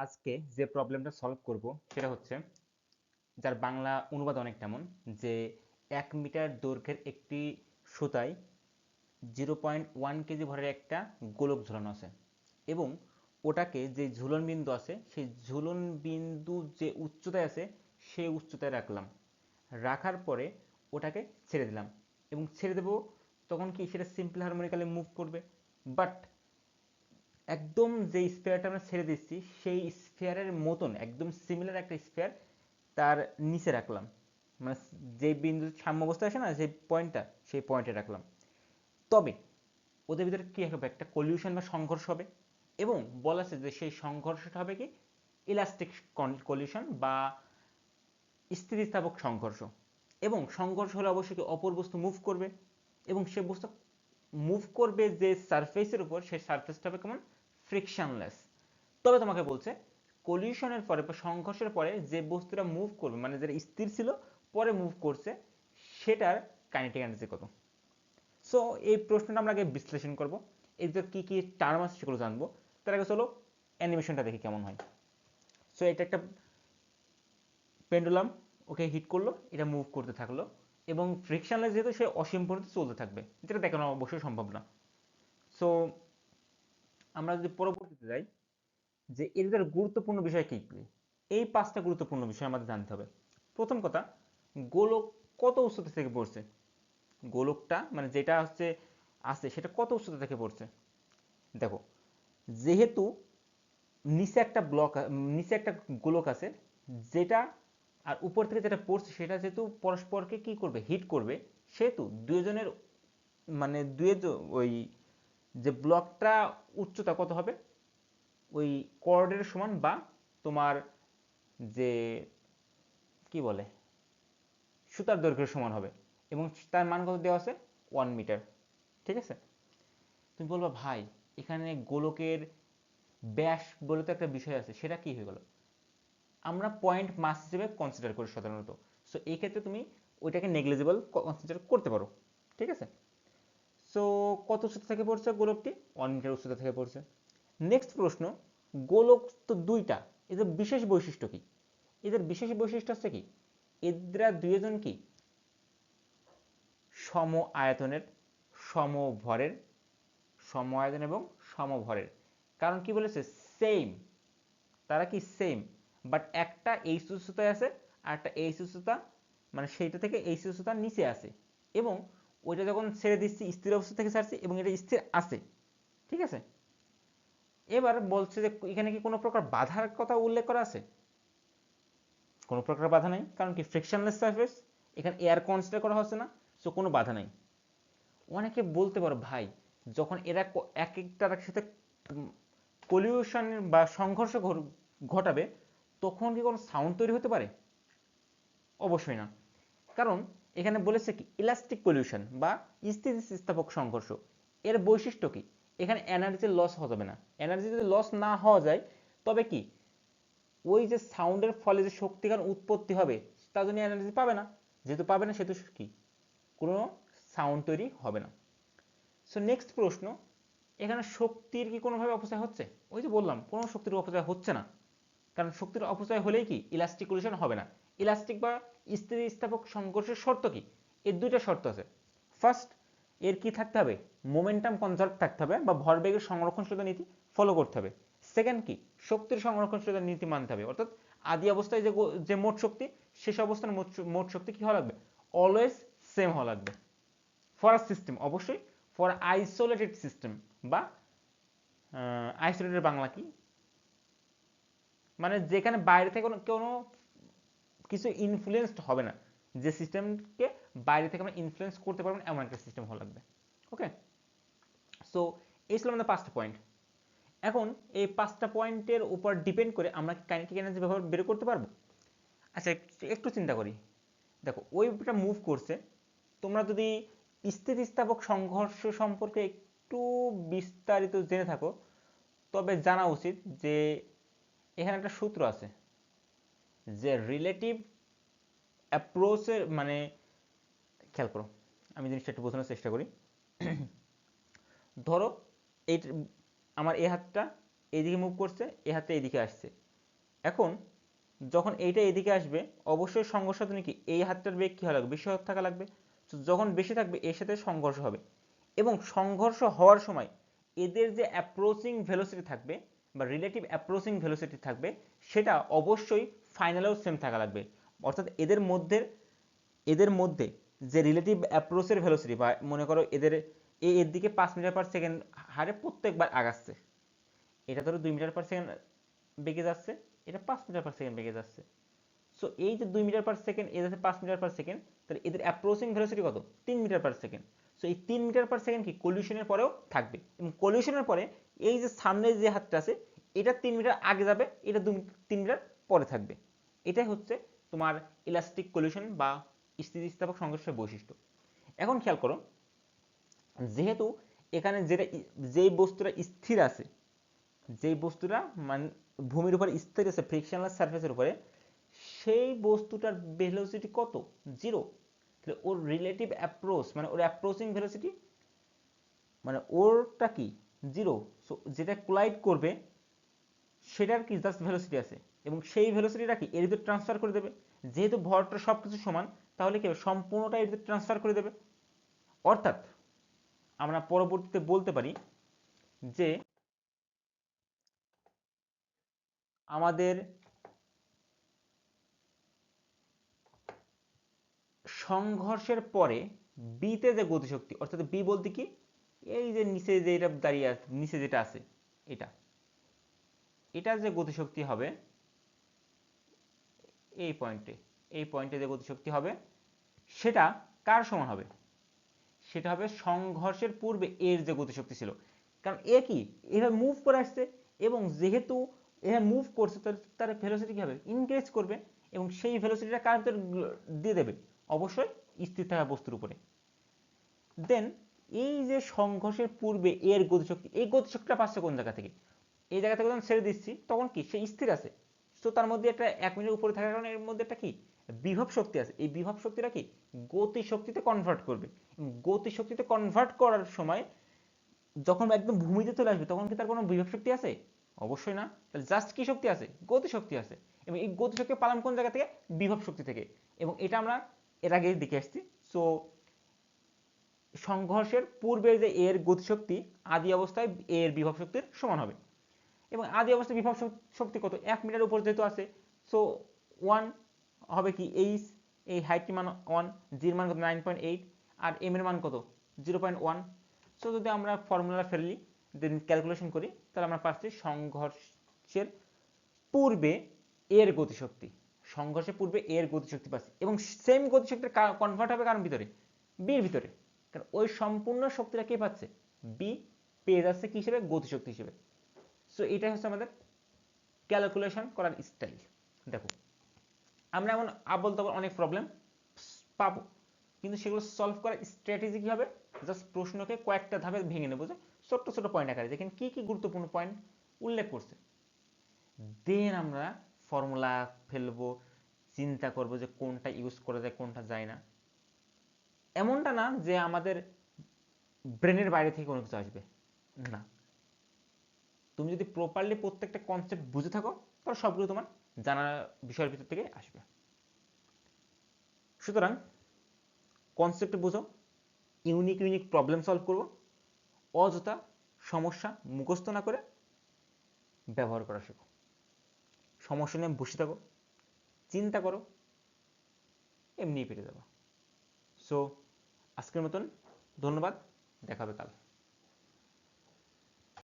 আজকে যে প্রবলেমটা সলভ করব সেটা হচ্ছে যার বাংলা অনুবাদ অনেক তেমন যে এক মিটার দৈর্ঘ্যের একটি সুতায় জিরো পয়েন্ট ওয়ান কেজি ভরের একটা গোলক ঝুলানো আছে এবং ওটাকে যে ঝুলন বিন্দু আছে সেই ঝুলন বিন্দু যে উচ্চতায় আছে সেই উচ্চতায় রাখলাম। রাখার পরে ওটাকে ছেড়ে দিলাম এবং ছেড়ে দেবো তখন কি সেটা সিম্পল হারমোনিক্যালি মুভ করবে? বাট একদম যে স্পেয়ারটা আমরা ছেড়ে দিচ্ছি, সেই স্পেয়ারের মতন, একদম সিমিলার একটা স্পেয়ার তার নিচে রাখলাম। মানে যে বিন্দু সাম্য অবস্থা আসে না, যে পয়েন্টটা সেই পয়েন্টে রাখলাম। তবে ওদের ভিতরে কী হবে? একটা কলিউশন বা সংঘর্ষ হবে। এবং বলা আছে যে সেই সংঘর্ষটা হবে কি? ইলাস্টিক কলিউশন বা স্থিতিস্থাপক সংঘর্ষ। এবং সংঘর্ষ হলে অবশ্যই কি? অপর বস্তু মুভ করবে। এবং সে বস্তু মুভ করবে যে সারফেসের উপর সেই সারফেসটা হবে কেমন? ফ্রিকশনলেস তবে তোমাকে বলছে কলিউশনের পরে বা সংঘর্ষের পরে যে বস্তুটা মুভ করবে মানে যেটা স্থির ছিল, পরে মুভ করছে, সেটার কাইনেটিক এনার্জি কত? সো এই প্রশ্নটা আমরা আগে বিশ্লেষণ করব। ভিতর কী কী টার্ম আছে সেগুলো জানব। তার আগে চলো অ্যানিমেশনটা দেখি কেমন হয়। সো এটা একটা পেন্ডুলাম ওকে হিট করল, এটা মুভ করতে থাকল, এবং ফ্রিকশনলেস যেহেতু, সে অসীম পর্যন্ত চলতে থাকবে। যেটা দেখানো অবশ্যই সম্ভব না। সো আমরা যদি পরবর্তীতে যাই, যে ভিতরে গুরুত্বপূর্ণ বিষয় কী? কী এই পাঁচটা গুরুত্বপূর্ণ বিষয় আমাদের জানতে হবে। প্রথম কথা, গোলক কত উচ্চতা থেকে পড়ছে? গোলকটা মানে যেটা হচ্ছে, আছে, সেটা কত উচ্চতা থেকে পড়ছে? দেখো, যেহেতু নিচে একটা ব্লক নিচে একটা গোলক আছে, যেটা, আর উপর থেকে যেটা পড়ছে, সেটা যেহেতু পরস্পরকে কি করবে? হিট করবে, সেহেতু দুজনের মানে দুয়ে ওই যে ব্লকটা উচ্চতা কত হবে? ওই কর্ডের সমান বা তোমার যে কি বলে? সুতার দৈর্ঘ্যের সমান হবে এবং তার মান কত দেওয়া আছে? ওয়ান মিটার ঠিক আছে? তুমি বলবা, ভাই, এখানে গোলকের ব্যাস বলে তো একটা বিষয় আছে, সেটা কি হয়ে গেল? আমরা পয়েন্ট মাস হিসেবে কনসিডার করি সাধারণত। সো এই ক্ষেত্রে তুমি ওইটাকে নেগলিজেবল কনসিডার করতে পারো, ঠিক আছে? সো কত উচ্চতা থেকে পড়ছে গোলকটি? ওয়ান মিটার উচ্চতা থেকে পড়ছে। নেক্সট প্রশ্ন, গোলক তো দুইটা, এদের বিশেষ বৈশিষ্ট্য কি? এদের বিশেষ বৈশিষ্ট্য হচ্ছে কি? এরা দুইজন কি? সম আয়তনের, সম ভরের, সম আয়তন এবং সমভরের কারণ কি বলেছে? সেম তারা কি সেম বাট একটা এই উচ্চতায় আছে, আর একটা এই উচ্চতা মানে সেইটা থেকে এই উচ্চতার নিচে আছে। এবং ওইটা যখন ছেড়ে দিচ্ছি, স্থির অবস্থা থেকে ছাড়ছি এবং এটা স্থির আছে। ঠিক আছে? এবার বলছে যে, এখানে কি কোনো প্রকার বাধার কথা উল্লেখ করা আছে? কোনো প্রকার বাধা নাই, কারণ কি ফ্রিকশনলেস সারফেস এখানে এয়ার কনসিডার করা হচ্ছে না সো কোনো বাধা নাই। অনেকে বলতে পারো, ভাই, যখন এরা এক একটার সাথে পলিউশন বা সংঘর্ষ ঘটাবে, তখন কি কোনো সাউন্ড তৈরি হতে পারে? অবশ্যই না। কারণ এখানে বলেছে কি ইলাস্টিক পলিউশন বা স্থিতিস্থাপক সংঘর্ষ। এর বৈশিষ্ট্য কি? এখানে এনার্জি লস হওয়া যাবে না। এনার্জি যদি লস না হওয়া যায়, তবে কি? ওই যে সাউন্ডের ফলে যে শক্তিকার উৎপত্তি হবে তার জন্য এনার্জি পাবে না। যেহেতু পাবে না, সেহেতু কি? কোনো সাউন্ড তৈরি হবে না। সো নেক্সট প্রশ্ন, এখানে শক্তির কি কোনোভাবে অপচয় হচ্ছে? ওই যে বললাম, কোনো শক্তির অপচয় হচ্ছে না। কারণ শক্তির অপচয় হলেই কি? ইলাস্টিক কলিশন হবে না। ইলাস্টিক বা স্থিতিস্থাপক সংঘর্ষের শর্ত কি? এর দুইটা শর্ত আছে। ফার্স্ট এর কি থাকতে হবে? মোমেন্টাম কনজার্ভ থাকতে হবে বা ভরবেগের সংরক্ষণশীলতা নীতি ফলো করতে হবে। সেকেন্ড কি? শক্তির সংরক্ষণশীলতা নীতি মানতে হবে। অর্থাৎ আদি অবস্থায় যে যে মোট শক্তি, শেষ অবস্থার মোট শক্তি কি হওয়া লাগবে? অলওয়েজ সেম হওয়া লাগবে। ফর আ সিস্টেম অবশ্যই ফর আইসোলেটেড সিস্টেম বা আইসোলেটেড বাংলা কি? মানে যেখানে বাইরে থেকে কোনো কিছু ইনফ্লুয়েসড হবে না। যে সিস্টেমকে বাইরে থেকে আমরা ইনফ্লুয়েন্স করতে পারব এমন একটা সিস্টেম হওয়া লাগবে। ওকে সো এই ছিল আমাদের পাঁচটা পয়েন্ট এখন এই পাঁচটা পয়েন্টের উপর ডিপেন্ড করে আমরা কাইনেটিক এনার্জি ব্যবহার বের করতে পারব? আচ্ছা একটু চিন্তা করি। দেখো ওইটা মুভ করছে। তোমরা যদি স্থিতিস্থাপক সংঘর্ষ সম্পর্কে একটু বিস্তারিত জেনে থাকো, তবে জানা উচিত যে এখানে একটা সূত্র আছে। যে রিলেটিভ অ্যাপ্রোচের মানে খেয়াল করো, আমি জিনিসটা একটু বোঝানোর চেষ্টা করি। ধরো এই আমার এই হাতটা এইদিকে মুভ করছে এই হাতটা এইদিকে আসছে। এখন, যখন এইটা এদিকে আসবে, অবশ্যই সংঘর্ষ তুমি কি, এই হাতটার বেগ কী লাগবে? বেশি থাকা লাগবে। যখন বেশি থাকবে, এর সাথে সংঘর্ষ হবে। এবং সংঘর্ষ হওয়ার সময় এদের যে অ্যাপ্রোচিং ভেলোসিটি থাকবে বা রিলেটিভ অ্যাপ্রোচিং ভেলোসিটি থাকবে, সেটা অবশ্যই ফাইনালেও সেম থাকা লাগবে। অর্থাৎ এদের মধ্যে এদের মধ্যে যে রিলেটিভ অ্যাপ্রোচের ভেলোসিটি বা মনে করো এদের এ, এর দিকে পাঁচ মিটার পার সেকেন্ড হারে প্রত্যেকবার আগাচ্ছে। এটা ধরো দুই মিটার পার সেকেন্ড বেগে যাচ্ছে, এটা পাঁচ মিটার পার সেকেন্ড বেগে যাচ্ছে। সো এই যে দুই মিটার পার সেকেন্ড যাচ্ছে পাঁচ মিটার পার সেকেন্ড তাহলে এদের অ্যাপ্রোচিং ভেলোসিটি কত? তিন মিটার পার সেকেন্ড সো এই তিন মিটার পার সেকেন্ড কি কলিউশনের পরেও থাকবে। এবং কলিউশনের পরে এই যে সামনে যে হাতটা আছে, এটা তিন মিটার আগে যাবে, এটা দু তিন মিটার পরে থাকবে। এটাই হচ্ছে তোমার ইলাস্টিক কলিউশন বা স্থিতিস্থাপক সংঘর্ষের বৈশিষ্ট্য। এখন খেয়াল করো, যেহেতু এখানে যেটা যেই বস্তুটা স্থির আছে, যেই বস্তুটা মানে ভূমির উপরে স্থির আছে ফ্রিকশনাল সারফেসের উপরে, সেই বস্তুটার ভেলোসিটি কত? জিরো তাহলে ওর রিলেটিভ অ্যাপ্রোচ মানে ওর অ্যাপ্রোচিং ভেলোসিটি মানে ওরটা কি? জিরো সো যেটা কোলাইড করবে, সেটার কি জাস্ট ভেলোসিটি আছে? এবং সেই ভেলোসিটিটা কি? এর ভিতরে ট্রান্সফার করে দেবে। যেহেতু ভরটা সব কিছু সমান, তাহলে কি সম্পূর্ণটা এর ভিতরে ট্রান্সফার করে দেবে। অর্থাৎ, আমরা পরবর্তীতে বলতে পারি যে, আমাদের সংঘর্ষের পরে বিতে যে গতিশক্তি, অর্থাৎ বি বলতে কি? এই যে নিচে যে এটা দাঁড়িয়ে আছে, নিচে যেটা আছে, এটা। এটা যে গতিশক্তি হবে, এই পয়েন্টে এই পয়েন্টে যে গতিশক্তি হবে, সেটা কার সমান হবে? সেটা হবে সংঘর্ষের পূর্বে এর যে গতিশক্তি ছিল। কারণ এ কি? এভাবে মুভ করে আসছে এবং যেহেতু এভাবে মুভ করছে, তার ভেলোসিটি কি হবে? ইনক্রিজ করবে এবং সেই ভেলোসিটিটা কার ভিতরে দিয়ে দেবে? অবশ্যই স্থির থাকা বস্তুর উপরে। দেন এই যে সংঘর্ষের পূর্বে এর গতিশক্তি, এই গতিশক্তিটা পাচ্ছে কোন জায়গা থেকে? এই জায়গা থেকে যখন ছেড়ে দিচ্ছি, তখন কি? সে স্থির আছে। তো তার মধ্যে একটা এক মিনিটের উপরে থাকার কারণে এর মধ্যে একটা কি? বিভব শক্তি আছে। এই বিভব শক্তিটা কি? গতি শক্তিতে কনভার্ট করবে। গতি শক্তিতে কনভার্ট করার সময় যখন একদম ভূমিতে চলে আসবে, তখন কি তার কোনো বিভব শক্তি আছে? অবশ্যই না। তাহলে জাস্ট কি শক্তি আছে? গতি শক্তি আছে। এবং এই গতি শক্তি পালাম কোন জায়গা থেকে? বিভব শক্তি থেকে। এবং এটা আমরা এর আগে দেখে আসছি। সো সংঘর্ষের পূর্বের যে এর গতিশক্তি, আদি অবস্থায় এর বিভব শক্তির সমান হবে। এবং আদি অবস্থায় বিভব শক্তি কত? এক মিটার উপর যেহেতু আছে সো ওয়ান হবে কি এইচ এই হাইটটি মান ওয়ান জির মান কত? নাইন পয়েন্ট এইট আর এম এর মান কত? জিরো পয়েন্ট ওয়ান সো যদি আমরা ফর্মুলা ফেললি দেন ক্যালকুলেশন করি, তাহলে আমরা পাচ্ছি সংঘর্ষের পূর্বে এর গতিশক্তি। সংঘর্ষের পূর্বে এর গতিশক্তি পাচ্ছি। এবং সেম গতিশক্তি কনভার্ট হবে কারণ ভিতরে? বির ভিতরে। কারণ ওই সম্পূর্ণ শক্তিটা কে পাচ্ছে? বি পেয়ে যাচ্ছে কি হিসেবে? গতিশক্তি হিসেবে। সো এটাই হচ্ছে আমাদের ক্যালকুলেশন করার স্টাইল দেখো, আমরা এমন আবল তবল অনেক প্রবলেম পাবো, কিন্তু সেগুলো সলভ করার স্ট্র্যাটেজি কি হবে? জাস্ট প্রশ্নকে কয়েকটা ধাপে ভেঙে নেব, যে ছোট্ট ছোট পয়েন্ট আকারে। দেখেন কি কি গুরুত্বপূর্ণ পয়েন্ট উল্লেখ করছে। দেন আমরা ফর্মুলা ফেলব, চিন্তা করব যে কোনটা ইউজ করা যায়, কোনটা যায় না। এমনটা না যে আমাদের ব্রেনের বাইরে থেকে কোনো কিছু আসবে। না। তুমি যদি প্রপারলি প্রত্যেকটা কনসেপ্ট বুঝে থাকো, তাহলে সবগুলো তোমার জানা বিষয়ের ভিতর থেকে আসবে। সুতরাং কনসেপ্ট বুঝো ইউনিক ইউনিক প্রবলেম সলভ করব অযথা সমস্যা মুখস্থ না করে ব্যবহার করা শেখো। সমস্যা নিয়ে বসে থাকো, চিন্তা করো, এমনিই পেরে যাব। সো আজকের মতন ধন্যবাদ দেখাবে কাল।